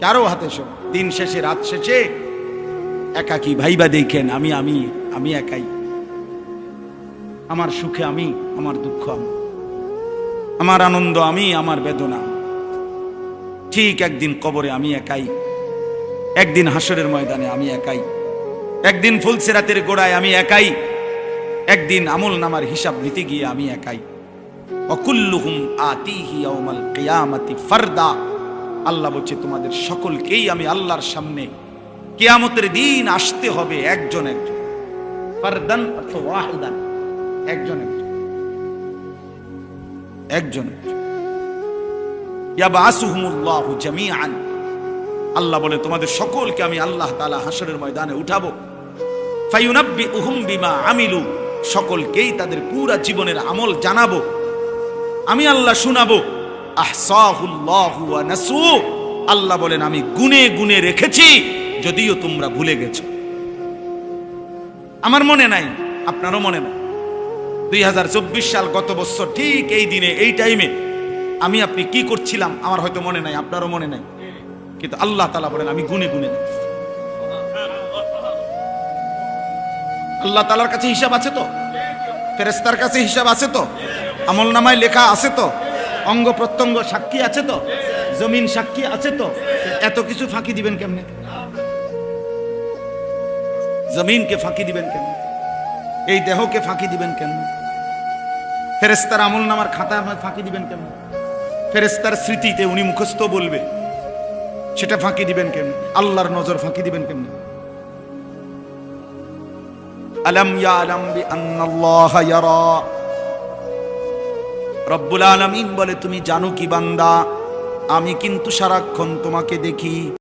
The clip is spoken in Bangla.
কারও হাতে সব দিন শেষে, রাত শেষে একাকি ভাইবা দেখেন, আমি আমি আমি একাই। আমার সুখে আমি, আমার দুঃখ আমি। আমার আনন্দ আমি, আমার বেদনা ঠিক একদিন কবরে আমি একাই। একদিন হাসরের ময়দানে আমি একাই। একদিন ফুলসেরাতের গোড়ায় আমি একাই। একদিন আমল নামার হিসাব নিতে গিয়ে আমি একাই। অকুল্লুহুম আতিহি ইয়াউমাল কিয়ামাতি ফারদা। আল্লাহ বলছে, তোমাদের সকলকেই আমি আল্লাহর সামনে কেয়ামতের দিন আসতে হবে একজন একজন। ফারদান একজন একজন। একজন আল্লাহ বলে, তোমাদের সকলকে আমি আল্লাহ তাআলা হাসরের ময়দানে উঠাবো। ফায়ুনাব্বি উহুম বিমা আমিলু। সকলকেই তাদের পুরা জীবনের আমল জানাব। আমি আল্লাহ শুনাবো। নাসু। আল্লাহ বলেন, আমি গুনে গুনে রেখেছি, যদিও তোমরা ভুলে গেছ। আমার মনে নাই, আপনারও মনে নাই। দুই হাজার চব্বিশ সাল গত বছর ঠিক এই দিনে, এই টাইমে আমি আপনি কি করছিলাম, আমার হয়তো মনে নাই, আপনারও মনে নাই। কিন্তু আল্লাহ তালা বলেন, আমি গুনে গুনে আল্লাহ তালার কাছে হিসাব আছে তো? ফেরেস্তার কাছে হিসাব আছে তো? আমল নামায় লেখা আছে তো? অঙ্গ প্রত্যঙ্গ সাক্ষী আছে তো? জমিন সাক্ষী আছে তো? এত কিছু ফাঁকি দিবেন কেমনে? জমিনকে ফাঁকি দিবেন কেমনে? এই দেহকে ফাঁকি দিবেন কেমনে? ফেরেস্তার আমল নামার খাতা ফাঁকি দিবেন কেমনে? ফেরেস্তার স্মৃতিতে উনি মুখস্থ বলবে, সেটা ফাঁকি দিবেন কেমনে? আল্লাহর নজর ফাঁকি দিবেন কেমনে? আলম ইয়ালাম বিআন্নাল্লাহা ইয়ারা রব্বুল আলমিন বলে তুমি জানো কি বান্দা? আমি কিন্তু সারাক্ষণ তোমাকে দেখি।